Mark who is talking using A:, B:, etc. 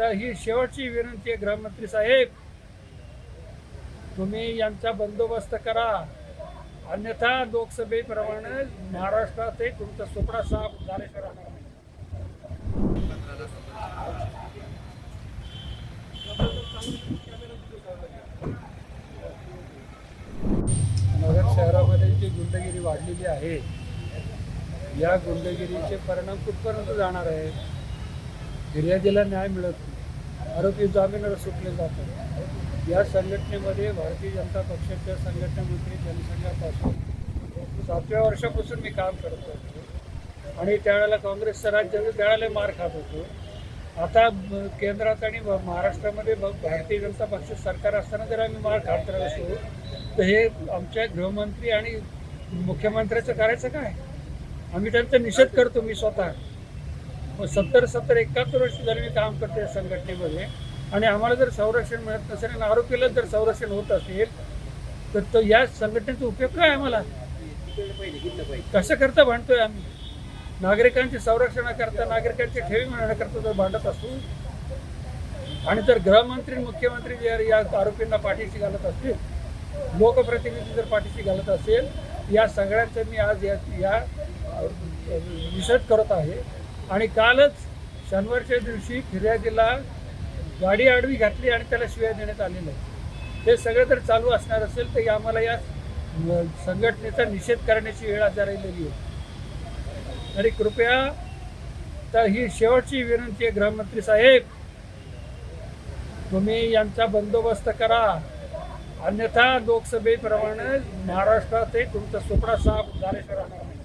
A: तर ही शेवटची विनंती आहे गृहमंत्री साहेब. तुम्ही यांचा बंदोबस्त करा. अन्यथा लोकसभेप्रमाणे महाराष्ट्रात तुमचा सुपडा साफ झाल्याशिवाय राहणार नाही. नगर शहरामध्ये जी गुंडगिरी वाढलेली आहे या गुंडगिरीचे परिणाम कुठपर्यंत जाणार आहे? फिर्यादीला न्याय मिळत नाही. आरोपी जामीनावर सुटले जातात. या संघटनेमध्ये भारतीय जनता पक्षाच्या संघटनेमध्ये जनसंघापासून सातव्या वर्षापासून मी काम करत होतो. आणि त्यावेळेला काँग्रेसचं राज्य त्यावेळेला मार खात होतो. आता केंद्रात आणि महाराष्ट्रामध्ये भारतीय जनता पक्ष सरकार असताना जर आम्ही मार खात राहत असतो तर हे आमच्या गृहमंत्री आणि मुख्यमंत्र्याचं करायचं काय? आम्ही त्यांचा निषेध करतो मी स्वतः. सत्तर सत्तर एकाहत्तर वर्ष झाली मी काम करते संघटनेमध्ये आणि आम्हाला जर संरक्षण मिळत नसेल आणि आरोपीला जर संरक्षण होत असेल तर तो या संघटनेचा उपयोग काय आम्हाला? कसं करता भांडतोय आम्ही? नागरिकांचे संरक्षणाकरता नागरिकांची ठेवी मिळवण्याकरता जर भांडत असू आणि जर गृहमंत्री मुख्यमंत्री जर या आरोपींना पाठीशी घालत असतील लोकप्रतिनिधी जर पाठीशी घालत असेल या सगळ्यांचं मी आज या या निषेध करत आहे. आणि कालच शनिवारच्या दिवशी फिर्यादीला गाडी आडवी घातली आणि त्याला शिव्या देण्यात आलेलं आहे हे सगळं जर चालू असणार असेल तर आम्हाला या संघटनेचा निषेध करण्याची वेळ आता राहिलेली आहे. तरी कृपया तर ही शेवटची विनंती आहे गृहमंत्री साहेब तुम्ही यांचा बंदोबस्त करा. अन्यथा लोकसभेप्रमाणे महाराष्ट्रात तुमचा सुपडा साफ झाल्याशिवाय राहणार नाही.